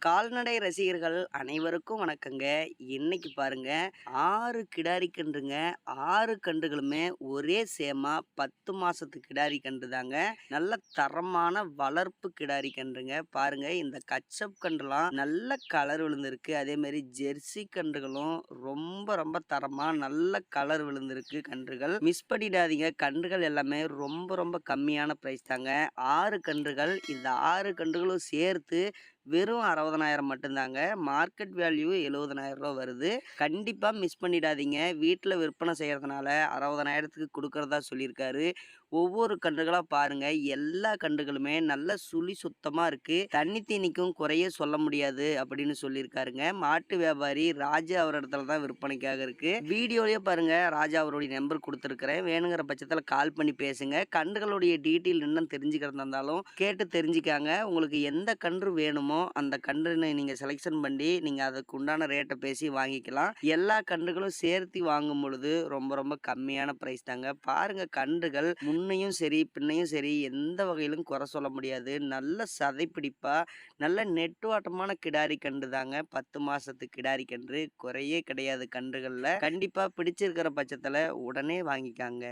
கால்நடை ரசிகர்கள் அனைவருக்கும் வணக்கங்க. இன்னைக்கு பாருங்க. ஆறு கிடாரி கன்றுங்க. ஆறு கன்றுகளுமே ஒரே சேமா பத்து மாசத்து கிடாரி கன்று தாங்க. நல்ல தரமான வளர்ப்பு கிடாரி கன்றுங்க. பாருங்க இந்த கச்சப் கன்றுலாம் நல்ல கலர் விழுந்திருக்கு. அதே மாதிரி ஜெர்சி கன்றுகளும் ரொம்ப ரொம்ப தரமா நல்ல கலர் விழுந்திருக்கு கன்றுகள். மிஸ் பண்ணிடாதீங்க. கன்றுகள் எல்லாமே ரொம்ப ரொம்ப கம்மியான பிரைஸ் தாங்க. ஆறு கன்றுகள் இந்த ஆறு கன்றுகளும் சேர்த்து வெறும் அறுபதனாயிரம் மட்டும்தாங்க. மார்க்கெட் வேல்யூ எழுபதனாயிரம் ரூபா வருது. கண்டிப்பாக மிஸ் பண்ணிடாதீங்க. வீட்டில் விற்பனை செய்கிறதுனால அறுபதனாயிரத்துக்கு கொடுக்குறதா சொல்லியிருக்காரு. ஒவ்வொரு கன்றுகளாக பாருங்கள் எல்லா கன்றுகளுமே நல்ல சுழி சுத்தமாக இருக்குது தண்ணி தீனிக்கும் குறைய சொல்ல முடியாது அப்படின்னு சொல்லியிருக்காருங்க. மாட்டு வியாபாரி ராஜா அவர் இடத்துல தான் விற்பனைக்காக இருக்குது வீடியோலேயே பாருங்கள் ராஜா அவருடைய நம்பர் கொடுத்துருக்குறேன். வேணுங்கிற பட்சத்தில் கால் பண்ணி பேசுங்க. கன்றுகளுடைய டீட்டெயில் இன்னும் தெரிஞ்சுக்கிறதா இருந்தாலும் கேட்டு தெரிஞ்சுக்காங்க. உங்களுக்கு எந்த கன்று வேணுமோ அந்த கன்றுனை நீங்கள் செலெக்ஷன் பண்ணி நீங்கள் அதுக்கு உண்டான ரேட்டை பேசி வாங்கிக்கலாம். எல்லா கன்றுகளும் சேர்த்து வாங்கும் பொழுது ரொம்ப ரொம்ப கம்மியான ப்ரைஸ் தாங்க. பாருங்கள் கன்றுகள் முன்னையும் சரி பின்னையும் சரி எந்த வகையிலும் குறை சொல்ல முடியாது. நல்ல சதைப்பிடிப்பாக நல்ல நெட்டுவாட்டமான கிடாரி கன்று தாங்க. பத்து மாதத்து கிடாரி கன்று குறையே கிடையாது கன்றுகளில். கண்டிப்பாக பிடிச்சிருக்கிற பட்சத்தில் உடனே வாங்கிக்காங்க.